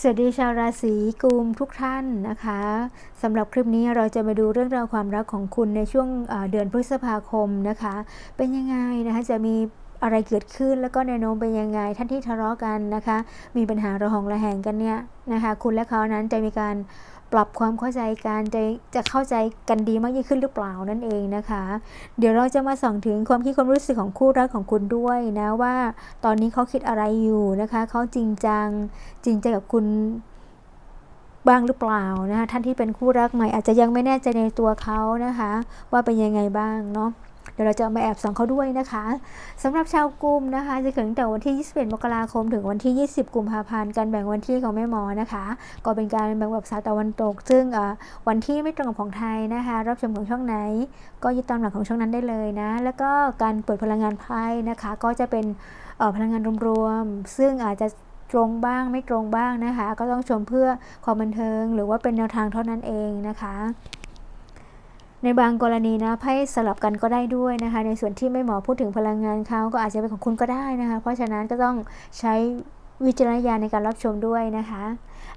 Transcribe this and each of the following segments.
สวัสดีชาวราศีกุมทุกท่านนะคะสำหรับคลิปนี้เราจะมาดูเรื่องราวความรักของคุณในช่วงเดือนพฤษภาคมนะคะ เป็นยังไงนะคะจะมีอะไรเกิดขึ้นแล้วก็แนวโน้มเป็นยังไงท่านที่ทะเลาะกันนะคะ มีปัญหาระหองระแหงกันเนี่ยนะคะ คุณและเขานั้นจะมีการ ปรับความเข้าใจกันจะจะเข้าใจกันดีมากยิ่งขึ้นหรือเปล่านั่นเองนะคะ เดี๋ยวเราจะมาส่องถึงความคิดความรู้สึกของคู่รักของคุณด้วยนะว่า ตอนนี้เขาคิดอะไรอยู่นะคะเขาจริงจังจริงใจกับคุณบ้างหรือเปล่านะคะท่านที่เป็นคู่รักใหม่อาจจะยังไม่แน่ใจในตัวเขานะคะ ว่าเป็นยังไงบ้างเนาะ เดี๋ยวเราจะมาแอบส่องเขาด้วยนะคะสำหรับชาวกุมนะคะ จะเกิดตั้งแต่วันที่ 21 มกราคม ถึงวันที่ 20 กุมภาพันธ์การแบ่งวันที่ของแม่หมอนะคะ ก็เป็นการแบ่งแบบสาตะวันตก ซึ่งวันที่ไม่ตรงกับของไทยนะคะ รับชมของช่องไหน ก็ยึดตามหลักของช่องนั้นได้เลยนะ แล้วก็การเปิดพลังงานไพ่นะคะ ก็จะเป็นพลังงานรวมๆซึ่งอาจจะตรงบ้างไม่ตรงบ้างนะคะ ก็ต้องชมเพื่อความบันเทิง หรือว่าเป็นแนวทางเท่านั้นเองนะคะ ในบางกรณีนะไพ่สลับกันก็ได้ด้วยนะคะ ในส่วนที่ไม่หมอพูดถึงพลังงานเขาก็อาจจะเป็นของคุณก็ได้นะคะ เพราะฉะนั้นก็ต้องใช้ วิจารณญาณในการรับชมด้วยนะคะ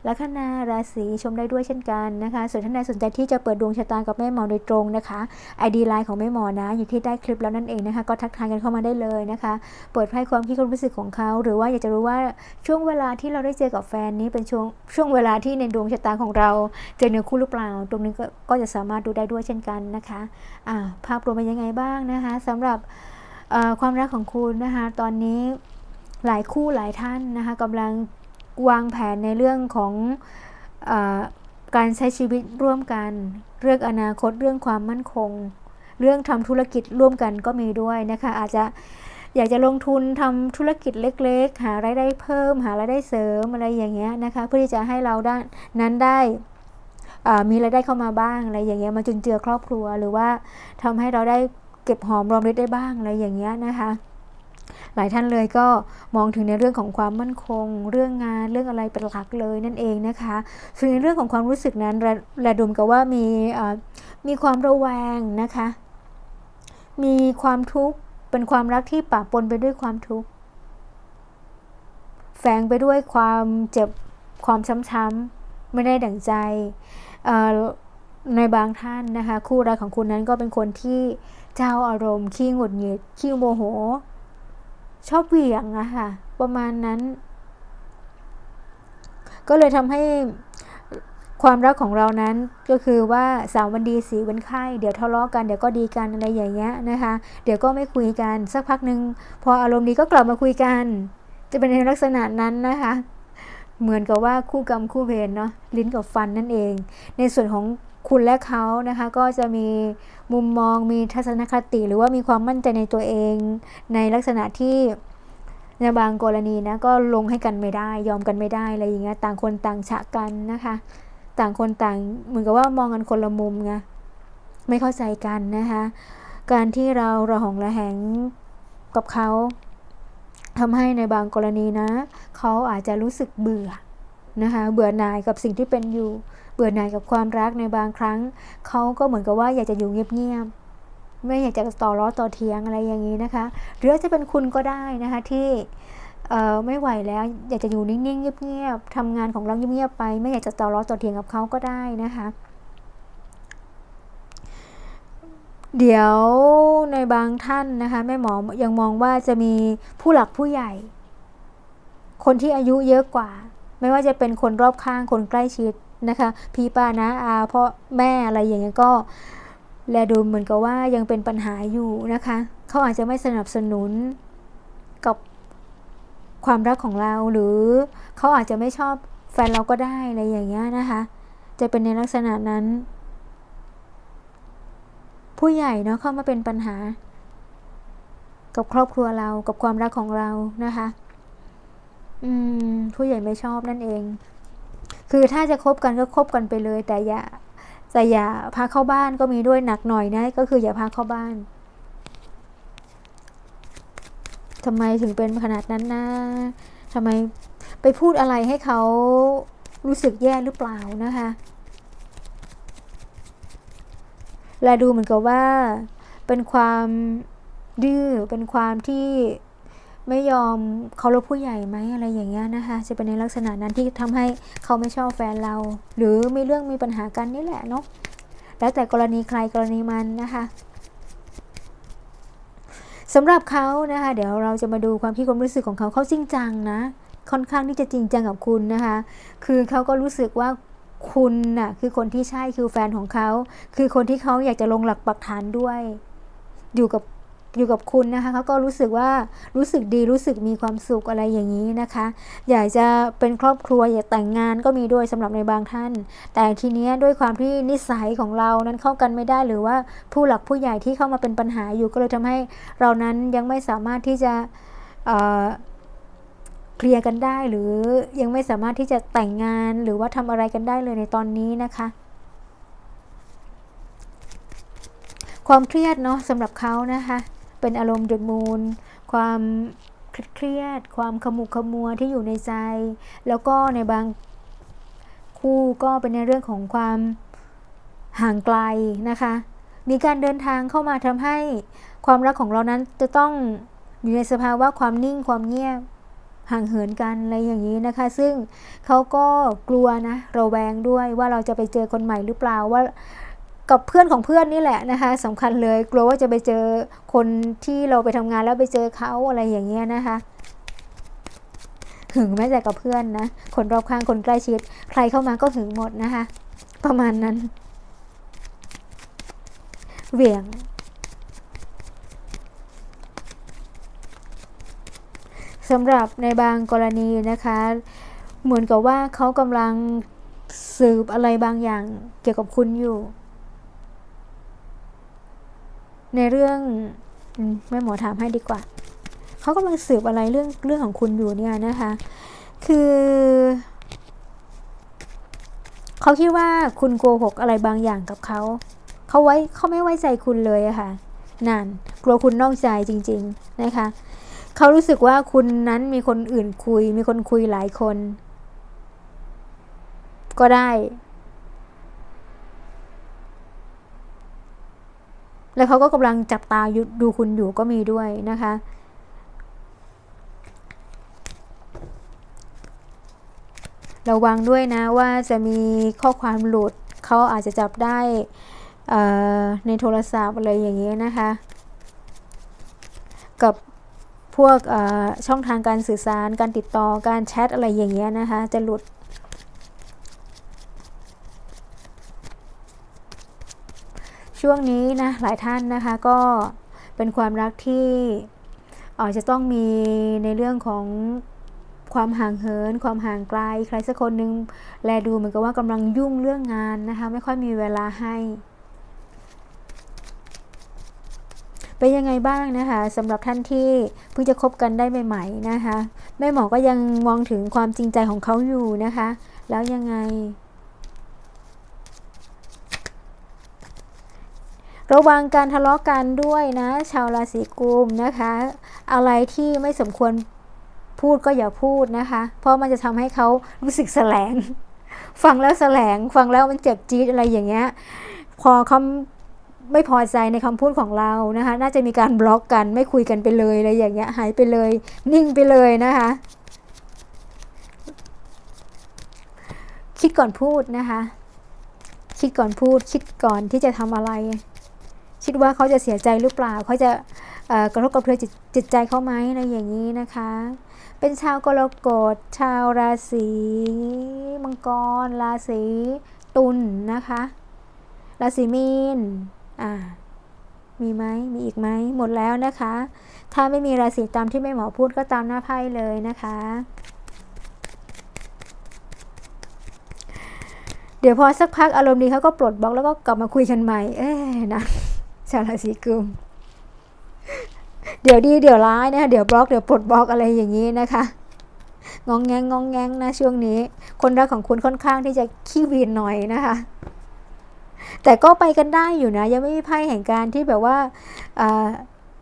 ลัคนาราศีชมได้ด้วยเช่นกันนะคะส่วนท่านใดสนใจที่จะเปิดดวงชะตากับแม่หมอโดยตรงนะคะ ID ไลน์ของแม่หมอนะอยู่ที่ใต้คลิปแล้วนั่นเองนะคะก็ทักทายกันเข้ามาได้เลยนะคะ เปิดไพ่ความคิดความรู้สึกของเขา หรือว่าอยากจะรู้ว่าช่วงเวลาที่เราได้เจอกับแฟนนี้เป็นช่วงช่วงเวลาที่ในดวงชะตาของเราเจอเนื้อคู่หรือเปล่า ตรงนี้ก็ก็จะสามารถดูได้ด้วยเช่นกันนะคะอ่าภาพรวมเป็นยังไงบ้างนะคะสำหรับความรักของคุณนะคะ ตอนนี้ หลายคู่หลายท่านนะคะกำลังวางแผนในเรื่องของอการใช้ชีวิตร่วมกัน เรื่องอนาคตเรื่องความมั่นคง เรื่องทำธุรกิจร่วมกันก็มีด้วยนะคะอาจจะอยากจะลงทุนทำธุรกิจเล็ก ๆ หารายได้เพิ่ม หารายได้เสริมอะไรอย่างเงี้ยนะคะเพื่อที่จะให้เราได้นั้นได้มีรายได้เข้ามาบ้างอะไรอย่างเงี้ยมาจุนเจือครอบครัว หรือว่าทำให้เราได้เก็บหอมรอมริบได้บ้างอะไรอย่างเงี้ยนะคะ หลายท่านเลยก็มองถึงในเรื่องของความมั่นคง เรื่องงานเรื่องอะไรเป็นหลักเลยนั่นเองนะคะ ส่วนในเรื่องของความรู้สึกนั้นระระดมกับว่ามีมีความระแวงนะคะ มีความทุกข์เป็นความรักที่ปะปนไปด้วยความทุกข์แฝงไปด้วยความเจ็บความช้ำๆไม่ได้ดั่งใจในบางท่านนะคะ คู่รักของคุณนั้นก็เป็นคนที่เจ้าอารมณ์ขี้หงุดหงิดขี้โมโห ชอบเหวี่ยงอะค่ะ ประมาณนั้น ก็เลยทำให้ความรักของเรานั้นก็คือว่าสามวันดีสีวันไข้ เดี๋ยวทะเลาะกันเดี๋ยวก็ดีกันอะไรอย่างเงี้ยนะคะ เดี๋ยวก็ไม่คุยกันสักพักหนึ่งพออารมณ์ดีก็กลับมาคุยกัน จะเป็นในลักษณะนั้นนะคะ เหมือนกับว่าคู่กรรมคู่เวรเนาะลิ้นกับฟันนั่นเอง ในส่วนของ คุณและเขานะคะก็จะมีมุมมองมีทัศนคติ หรือว่ามีความมั่นใจในตัวเอง ในลักษณะที่ในบางกรณีนะก็ลงให้กันไม่ได้ยอมกันไม่ได้อะไรอย่างเงี้ยต่างคนต่างฉะกันนะคะ ต่างคนต่างเหมือนกับว่ามองกันคนละมุมไงไม่เข้าใจกันนะคะ การที่เราระหองระแหงกับเขาทำให้ในบางกรณีนะ เขาอาจจะรู้สึกเบื่อนะคะ เบื่อหน่ายกับสิ่งที่เป็นอยู่ บื่อหน่ายกับความรักในบางครั้ง เขาก็เหมือนกับว่าอยากจะอยู่เงียบๆไม่อยากจะต่อล้อต่อเทียงอะไรอย่างนี้นะคะ หรืออาจะเป็นคุณก็ได้นะคะที่ไม่ไหวแล้วอยากจะอยู่นิ่งๆเงียบๆทำงานของเราเงียบๆไป ไม่อยากจะต่อล้อต่อเทียงกับเขาก็ได้นะคะเดี๋ยวในบางท่านนะคะแม่หมอยังมองว่าจะมีผู้หลักผู้ใหญ่ คนที่อายุเยอะกว่า ไม่ว่าจะเป็นคนรอบข้างคนใกล้ชิด นะคะ พี่ป้านะอาพ่อแม่อะไรอย่างเงี้ยก็แลดูเหมือนกับว่ายังเป็นปัญหาอยู่นะคะ เขาอาจจะไม่สนับสนุนกับความรักของเราหรือเขาอาจจะไม่ชอบแฟนเราก็ได้อะไรอย่างเงี้ยนะคะ จะเป็นในลักษณะนั้น ผู้ใหญ่เนาะเข้ามาเป็นปัญหา กับครอบครัวเรากับความรักของเรานะคะ อืม ผู้ใหญ่ไม่ชอบนั่นเอง คือถ้าจะคบกันก็คบกันไปเลย แต่อย่าแต่อย่าพาเข้าบ้านก็มีด้วยหนักหน่อยนะก็คืออย่าพาเข้าบ้านทำไมถึงเป็นขนาดนั้นนะทำไมไปพูดอะไรให้เขารู้สึกแย่หรือเปล่านะคะ และดูเหมือนกับว่าเป็นความดื้อเป็นความที่ ไม่ยอมเคารพผู้ใหญ่ไหมอะไรอย่างเงี้ยนะคะ จะเป็นในลักษณะนั้นที่ทำให้เขาไม่ชอบแฟนเรา หรือมีเรื่องมีปัญหากันนี่แหละเนาะแล้วแต่กรณีใครกรณีมันนะคะสำหรับเขานะคะ เดี๋ยวเราจะมาดูความคิดความรู้สึกของเขาเขาจริงจังนะ ค่อนข้างที่จะจริงจังกับคุณนะคะ คือเขาก็รู้สึกว่าคุณน่ะคือคนที่ใช่คือแฟนของเขา คือคนที่เขาอยากจะลงหลักปักฐานด้วย อยู่กับ อยู่กับคุณนะคะเขาก็รู้สึกว่ารู้สึกดีรู้สึกมีความสุขอะไรอย่างนี้นะคะ อยากจะเป็นครอบครัวอยากแต่งงานก็มีด้วยสำหรับในบางท่าน แต่ทีเนี้ยด้วยความที่นิสัยของเรานั้นเข้ากันไม่ได้หรือว่าผู้หลักผู้ใหญ่ที่เข้ามาเป็นปัญหาอยู่ก็เลยทำให้เรานั้นยังไม่สามารถที่จะเเคลียร์กันได้หรือยังไม่สามารถที่จะแต่งงานหรือว่าทำอะไรกันได้เลยในตอนนี้นะคะความเครียดเนาะสำหรับเขานะคะ เป็นอารมณ์เดอะมูนความเครียด ความขมุกขมัวที่อยู่ในใจ แล้วก็ในบางคู่ก็เป็นในเรื่องของความห่างไกลนะคะ มีการเดินทางเข้ามาทำให้ความรักของเรานั้นจะต้องอยู่ในสภาวะความนิ่งความเงียบห่างเหินกันอะไรอย่างนี้นะคะ ซึ่งเขาก็กลัวนะระแวงด้วยว่าเราจะไปเจอคนใหม่หรือเปล่าว่า กับเพื่อนของเพื่อนนี่แหละนะคะสำคัญเลยกลัวว่าจะไปเจอคนที่เราไปทำงานแล้วไปเจอเขาอะไรอย่างเงี้ยนะคะหึงแม้แต่กับเพื่อนนะคนรอบข้างคนใกล้ชิด ใครเข้ามาก็หึงหมดนะคะ ประมาณนั้นเหวี่ยงสำหรับในบางกรณีนะคะ เหมือนกับว่าเขากำลังสืบอะไรบางอย่างเกี่ยวกับคุณอยู่ ในเรื่องอมแม่หมอถามให้ดีกว่า เขากำลังสืบอะไรเรื่องเรื่องของคุณอยู่เนี่ยนะคะ คือ เขาคิดว่าคุณโกหกอะไรบางอย่างกับเขา เขาไว้เขาไม่ไว้ใจคุณเลยอะค่ะนานกลัวคุณนอกใจจริง ๆนะคะ เขารู้สึกว่าคุณนั้นมีคนอื่นคุย มีคนคุยหลายคน ก็ได้ แล้วเขาก็กำลังจับตาดูคุณอยู่ก็มีด้วยนะคะ ระวังด้วยนะว่าจะมีข้อความหลุดเขาอาจจะจับได้ในโทรศัพท์อะไรอย่างเงี้ยนะคะ กับพวกช่องทางการสื่อสารการติดต่อการแชทอะไรอย่างเงี้ยนะคะ จะหลุด ช่วงนี้นะหลายท่านนะคะก็เป็นความรักที่อาจจะต้องมีในเรื่องของความห่างเหิน ความห่างไกล ใครสักคนหนึ่งแลดูเหมือนกับว่ากำลังยุ่งเรื่องงานนะคะ ไม่ค่อยมีเวลาให้เป็นยังไงบ้างนะคะสำหรับท่านที่เพิ่งจะคบกันได้ใหม่ๆนะคะแม่หมอก็ยังมองถึงความจริงใจของเขาอยู่นะคะ แล้วยังไง ระวังการทะเลาะกันด้วยนะ ชาวราศีกุมนะคะ อะไรที่ไม่สมควรพูดก็อย่าพูดนะคะ เพราะมันจะทำให้เขารู้สึกแสลง ฟังแล้วแสลง ฟังแล้วมันเจ็บจี๊ดอะไรอย่างเงี้ย พอเขาไม่พอใจในคำพูดของเรานะคะ น่าจะมีการบล็อกกัน ไม่คุยกันไปเลยอะไรอย่างเงี้ย หายไปเลย นิ่งไปเลยนะคะ คิดก่อนพูดนะคะ คิดก่อนพูด คิดก่อนที่จะทำอะไร คิดว่าเขาจะเสียใจหรือเปล่าเขาจะกระทบกระเทือนจิตใจเขาไหมอะไรอย่างนี้นะคะ เป็นชาวกรกฎชาวราศีมังกร ราศีตุลนนะคะ ราศีมีนอ่ามีไหมมีอีกไหมหมดแล้วนะคะ ถ้าไม่มีราศีตามที่แม่หมอพูดก็ตามหน้าไพ่เลยนะคะ เดี๋ยวพอสักพักอารมณ์ดีเขาก็ปลดบล็อกแล้วก็กลับมาคุยกันใหม่ เอ๊นะ ชาวราศีกุม เดี๋ยวดีเดี๋ยวร้ายนะคะเดี๋ยวบล็อกเดี๋ยวปลดบล็อกอะไรอย่างนี้นะคะงองแงงงองแงงนะช่วงนี้ คนรักของคุณค่อนข้างที่จะขี้วีนหน่อยนะคะแต่ก็ไปกันได้อยู่นะ ยังไม่มีไพ่แห่งการที่แบบว่า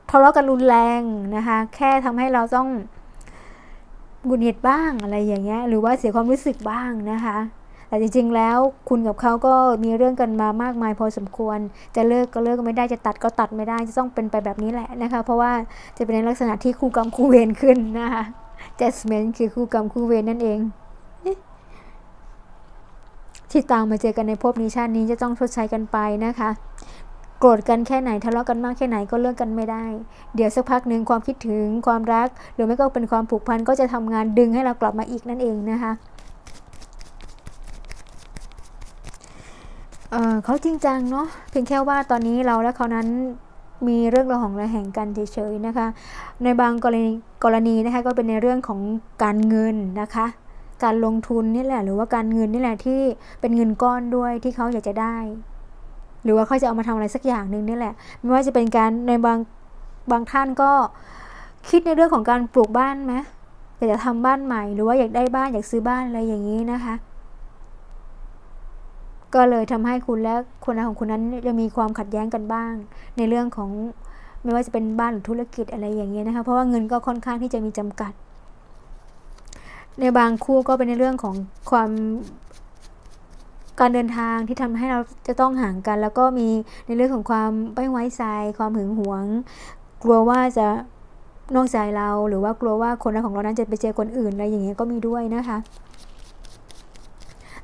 ทะเลาะกันรุนแรงนะคะ แค่ทำให้เราต้องหงุดหงิดบ้างอะไรอย่างเงี้ยหรือว่าเสียความรู้สึกบ้างนะคะ แต่จริง ๆ แล้วคุณกับเขาก็มีเรื่องกันมามากมายพอสมควร จะเลิกก็เลิกไม่ได้จะตัดก็ตัดไม่ได้จะต้องเป็นไปแบบนี้แหละนะคะ เพราะว่าจะเป็นในลักษณะที่คู่กรรมคู่เวรขึ้นนะคะ judgment คือคู่กรรมคู่เวรนั่นเองที่ต่างมาเจอกันในภพนี้ชาตินี้จะต้องชดใช้กันไปนะคะ โกรธกันแค่ไหนทะเลาะกันมากแค่ไหนก็เลิกกันไม่ได้ เดี๋ยวสักพักหนึ่งความคิดถึงความรัก หรือไม่ก็เป็นความผูกพันก็จะทำงานดึงให้เรากลับมาอีกนั่นเองนะคะ เเขาจริงจังเนาะเพียงแค่ว่าตอนนี้เราและเขานั้นมีเรื่องระหองระแหงกันเฉยๆนะคะ ในบางกรณีกรณีนะคะก็เป็นในเรื่องของการเงินนะคะ การลงทุนนี่แหละ หรือว่าการเงินนี่แหละที่เป็นเงินก้อนด้วยที่เขาอยากจะได้ หรือว่าเขาจะเอามาทำอะไรสักอย่างหนึ่งนี่แหละ ไม่ว่าจะเป็นการในบางบางท่านก็คิดในเรื่องของการปลูกบ้านไหมอยากจะทำบ้านใหม่ หรือว่าอยากได้บ้านอยากซื้อบ้านอะไรอย่างนี้นะคะ ก็เลยทำให้คุณและคนรักของคุณนั้นจะมีความขัดแย้งกันบ้าง ในเรื่องของไม่ว่าจะเป็นบ้านหรือธุรกิจอะไรอย่างเงี้ยนะคะเพราะว่าเงินก็ค่อนข้างที่จะมีจำกัด ในบางคู่ก็เป็นในเรื่องของความการเดินทางที่ทำให้เราจะต้องห่างกัน แล้วก็มีในเรื่องของความไม่ไว้ใจความหึงหวง กลัวว่าจะนอกใจเราหรือว่ากลัวว่าคนรักของเรานั้นจะไปเจอคนอื่นอะไรอย่างเงี้ยก็มีด้วยนะคะ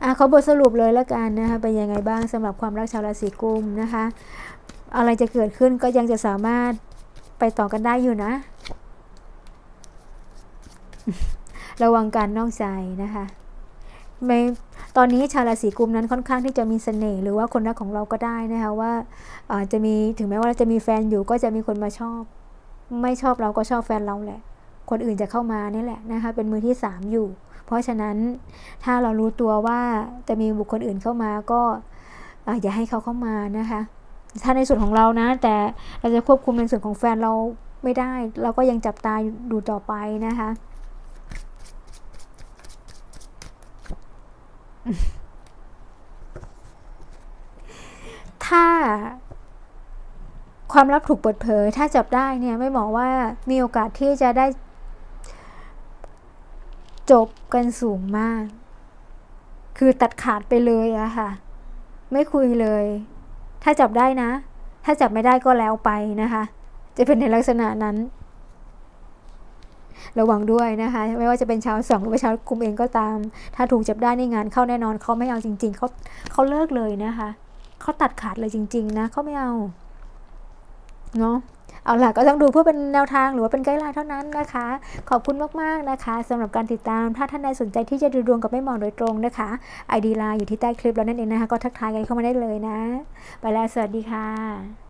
อะเขาบทสรุปเลยแล้วกันนะคะเป็นยังไงบ้างสำหรับความรักชาวราศีกุมนะคะ อะไรจะเกิดขึ้นก็ยังจะสามารถไปต่อกันได้อยู่นะ ระวังการนอกใจนะคะไม่ตอนนี้ชาวราศีกุมนั้นค่อนข้างที่จะมีเสน่ห์หรือว่าคนรักของเราก็ได้นะคะว่าอาจจะมีถึงแม้ว่าเราจะมีแฟนอยู่ก็จะมีคนมาชอบ ไม่ชอบเราก็ชอบแฟนเราแหละ คนอื่นจะเข้ามานี่แหละนะคะเป็นมือที่สามอยู่ เพราะฉะนั้นถ้าเรารู้ตัวว่าจะมีบุคคลอื่นเข้ามาก็อ่าอย่าให้เขาเข้ามานะคะ ถ้าในส่วนของเรานะ แต่เราจะควบคุมในส่วนของแฟนเราไม่ได้ เราก็ยังจับตาดูต่อไปนะคะถ้าความลับถูกเปิดเผย ถ้าจับได้เนี่ยไม่บอกว่ามีโอกาสที่จะได้ จบกันสูงมาก คือตัดขาดไปเลยอะค่ะ ไม่คุยเลย ถ้าจับได้นะ ถ้าจับไม่ได้ก็แล้วไปนะคะ จะเป็นในลักษณะนั้น ระวังด้วยนะคะ ไม่ว่าจะเป็นชาวสองหรือว่าชาวกลุ่มเองก็ตาม ถ้าถูกจับได้ในงานเข้าแน่นอนเขาไม่เอาจริง ๆเขาเขาเลิกเลยนะคะเขาตัดขาดเลยจริง ๆ นะเขาไม่เอาเนาะ เอาล่ะก็ต้องดูเพื่อเป็นแนวทางหรือว่าเป็นไกด์ไลน์เท่านั้นนะคะ ขอบคุณมาก ๆ นะคะสำหรับการติดตามถ้าท่านใดสนใจที่จะดูดวงกับแม่หมอโดยตรงนะคะไอดีไลน์อยู่ที่ใต้คลิปแล้วนั่นเองนะคะ ก็ทักทายกันเข้ามาได้เลยนะ ไปแล้วสวัสดีค่ะ